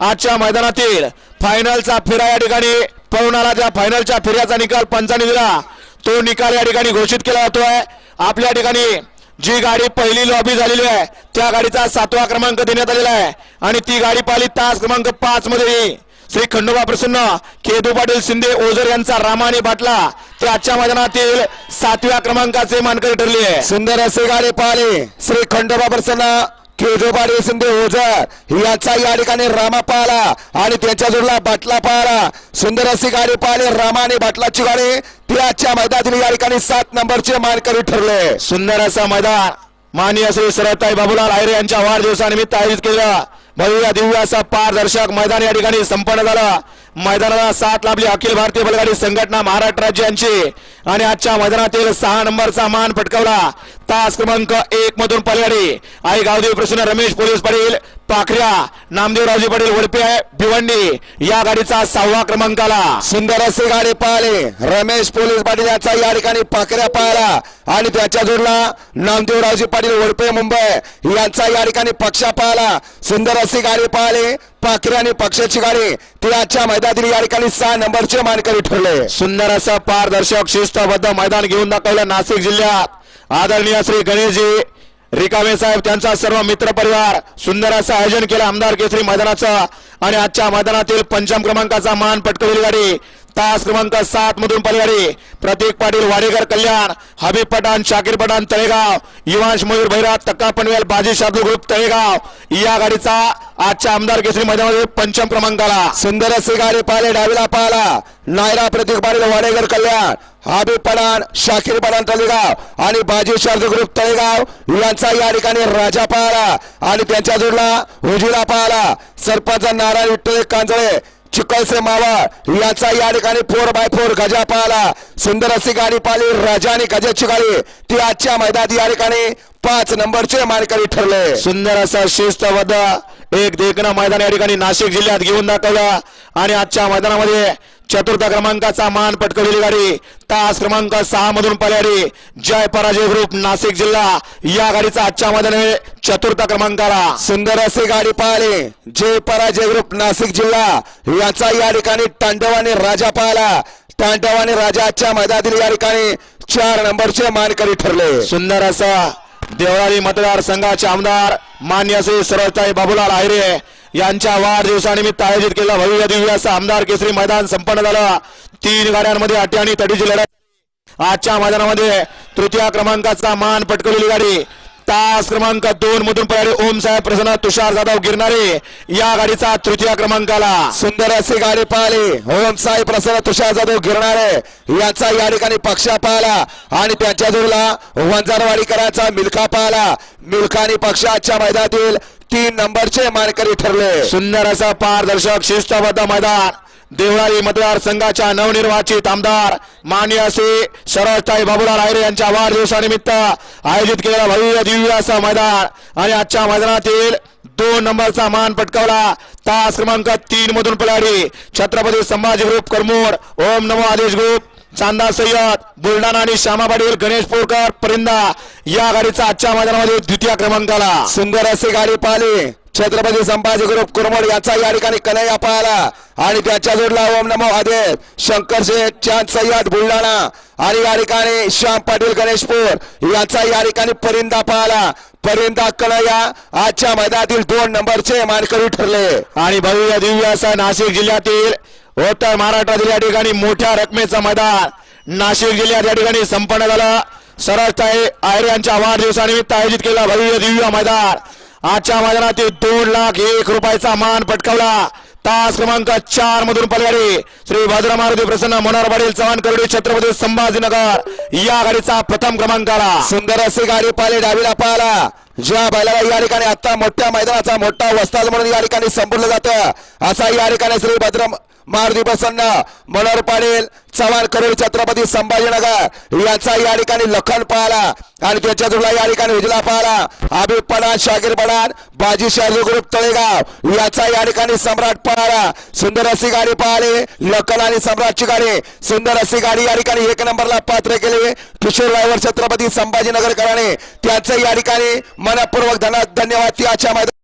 आजच्या मैदानातील फायनलचा फेरा या ठिकाणी पळून आला त्या फायनलच्या फेऱ्याचा निकाल पंचाने दिला तो निकाल या ठिकाणी घोषित केला जातोय. आपल्या ठिकाणी जी गाडी पहिली लॉबी झालेली आहे त्या गाडीचा सातवा क्रमांक देण्यात आलेला आहे. आणि ती गाडी पाहिली तास क्रमांक पाच मध्ये श्री खंडोबा प्रसन्न केदू पाटील शिंदे ओझर यांचा रामाने बाटला. ते आजच्या मैदानातील सातव्या क्रमांकाचे मानकरी ठरले. आहे सुंदर असे गाडी पाहिले. श्री खंडोबा प्रसन्न केजोबाडी शिंदे ओझर याचा या ठिकाणी रामा पाहला आणि त्याच्या जोडला बाटला पाहला. सुंदर अशी गाडी पाहिली. रामा आणि बाटलाची गाडी ती आजच्या मैदानातील या ठिकाणी सात नंबरचे मानकरी ठरले. सुंदर असा मैदान. माननीय श्री सरताई बाबूलाल आयरे यांच्या वाढदिवसानिमित्त आयोजित केलं भव्य दिव्य असा पारदर्शक मैदान या ठिकाणी संपन्न झाला. मैदानाला साथ लाभली अखिल भारतीय बलगाडी संघटना महाराष्ट्र राज्य यांची. आणि आजच्या मैदानातील सहा नंबरचा मान पटकावला. तास क्रमांक एक मधून पलगाडी. आई गावदेव प्रसन्न रमेश पोलीस पाटील पाखऱ्या नामदेवरावजी पाटील वडपे भिवंडी या गाडीचा सहावा क्रमांक आला सुंदर असे गाडी पाहिले रमेश पोलीस पाटील याचा या ठिकाणी पाकऱ्या पाहिला आणि त्याच्या जोडला नामदेवरावजी पाटील वडपे मुंबई यांचा या ठिकाणी पक्षा पाहिला सुंदर अशी गाडी पाहिली पाखरे आणि पक्षाची गाडी ती आजच्या मैदानातील या ठिकाणी सहा नंबरचे मानकरी ठरले. सुंदर असं पारदर्शक शिस्तबद्ध मैदान घेऊन दाखवलं नाशिक जिल्ह्यात. आदरणीय श्री गणेशजी रिकामे साहेब त्यांचा सर्व मित्र परिवार सुंदर असं आयोजन केलं आमदार केसरी मैदानाचं. आणि आजच्या मैदानातील पंचम क्रमांकाचा मान पटकवलेली गाडी तास क्रमांक सात मधून पलगाडी प्रतीक पाटील वाडेकर कल्याण हबीब पठाण शाकीर पठाण तळेगाव युवांश मयूर भैरात तक्का पनवेल बाजी शादू ग्रुप तळेगाव. या गाडीचा आजच्या आमदार केसरी मैदानामध्ये पंचम क्रमांकाला. सुंदर असे गाडी पाहिले डावीला पाहिला नायरा प्रतीक पाटील वाडेकर कल्याण. हाबी पठाण शाकीर पठाण तळेगाव आणि बाजी शार्द ग्रुप तळेगाव. यांचा या ठिकाणी राजा पाहला आणि त्यांच्या जोडला उजिरा पाहला सरपंच नारायण विठ्ठल कांजळे चिकलसे मावळ याचा या ठिकाणी फोर बाय फोर गजा पाहला सुंदर अशी गाडी पाहिली राजा आणि गजाची गाडी. ती आजच्या मैदानात या ठिकाणी पाच नंबरचे मानकरी ठरले. सुंदर असं शिस्तबद्ध एक देखणं मैदान या ठिकाणी नाशिक जिल्ह्यात घेऊन दाखवला. आणि आजच्या मैदानामध्ये चतुर्थ क्रमांकाचा मान पटकवलेली गाडी. तास क्रमांक सहा मधून पलगाडी जय पराजय ग्रुप नाशिक जिल्हा. या गाडीचा आजच्या मैदानामध्ये चतुर्थ क्रमांकाला. सुंदर असे गाडी पाहिले जय पराजय ग्रुप नाशिक जिल्हा. याचा या ठिकाणी तांडवाने राजा पाहिला तांडवाने राजाच्या मैदानातील या ठिकाणी चार नंबरचे मानकरी ठरले. सुंदर असा देवळाली मतदारसंघाचे आमदार मान्य श्री सरळताई बाबूलाल आहिरे. यांच्या वाढदिवसानिमित्त आयोजित केला भव्य दिव्य असं आमदार केसरी मैदान संपन्न झालं. तीन गाड्यांमध्ये अटी आणि तडीची लढाई आजच्या मैदानामध्ये तृतीय क्रमांकाचा मान पटकवलेली गाडी. तास क्रमांक दोन मधून पळाले ओम साहेब प्रसन्न तुषार जाधव गिरणारे या गाडीचा तृतीय क्रमांकाला सुंदर असे गाडी पाहिली ओम साई प्रसन्न तुषार जाधव गिरणारे याचा या ठिकाणी पक्षा पाहिला आणि त्यांच्या जोडला वंजारवाडीकरांचा मिल्खा पाहिला मिल्खा आणि पक्षाच्या मैदानातील तीन नंबरचे मानकरी ठरले. सुंदर असं पारदर्शक शिस्तबद्ध मैदान. देवळाली मतदारसंघाच्या नवनिर्वाचित आमदार मान्य असे शरदताई बाबूलाल आयरे यांच्या वाढदिवसानिमित्त आयोजित केलेला भव्य दिव्य असा मैदान. आणि आजच्या मैदानातील दोन नंबरचा मान पटकावला. तास क्रमांक तीन मधून पलाडी छत्रपती संभाजी ग्रुप करमूर. ओम नमो आदेश ग्रुप. चांदा सय्यद बुलढाणा आणि श्यामा पाटील गणेश पोरकर परिंदा. या गाडीचा आजच्या मैदानामध्ये द्वितीय क्रमांकाला. सुंदर असे गाडी पाहिली. छत्रपती संभाजी ग्रुप कुरमड याचा या ठिकाणी कन्हैया पाहला आणि त्याच्या जोडला ओम नमो आदेश. शंकर चांद सय्यद बुलढाणा. आणि या ठिकाणी श्याम पाटील गणेशपूर याचा या ठिकाणी परिंदा पाहला परिंदा कन्हैया आजच्या मैदानातील दोन नंबरचे मानकरी ठरले. आणि भव्य दिव्य असं नाशिक जिल्ह्यातील उत्तर महाराष्ट्रातील या ठिकाणी मोठ्या रकमेचा मैदान. नाशिक जिल्ह्यात या ठिकाणी संपन्न झाला. सरळताई आयर यांच्या वाढदिवसानिमित्त आयोजित केला भव्य दिव्य मैदान. आजच्या मैदानातील दोन लाख एक रुपयाचा मान पटकावला. तास क्रमांक चार मधून पलगाडी. श्री भद्र मारुती प्रसन्न मनोहर पाटील चव्हाण करडी छत्रपती संभाजीनगर. या गाडीचा प्रथम क्रमांक आला. सुंदर असे गाडी पाहिले डावीला पाहिला ज्या बैलाला या ठिकाणी आता मोठ्या मैदानाचा मोठा वस्ताद म्हणून या ठिकाणी संपूर्ण जातं. असा या ठिकाणी श्री भद्रम मारुती प्रसन्न मनोहर पाटील चव्हाण करोड छत्रपती संभाजीनगर. यांचा या ठिकाणी लखन पाहला आणि त्याच्या तुला या ठिकाणी उजला पाहला हबीब पठाण शाकीर पठाण बाजी शाहू ग्रुप तळेगाव. याचा या ठिकाणी सम्राट पाहला सुंदर अशी गाडी पाहिली लखन आणि सम्राटची गाडी. सुंदर अशी गाडी या ठिकाणी एक नंबरला पात्र केले. किशोर रायवर छत्रपती संभाजीनगरकरांनी त्यांचं या ठिकाणी मनपूर्वक धन्यवाद. ती मैदान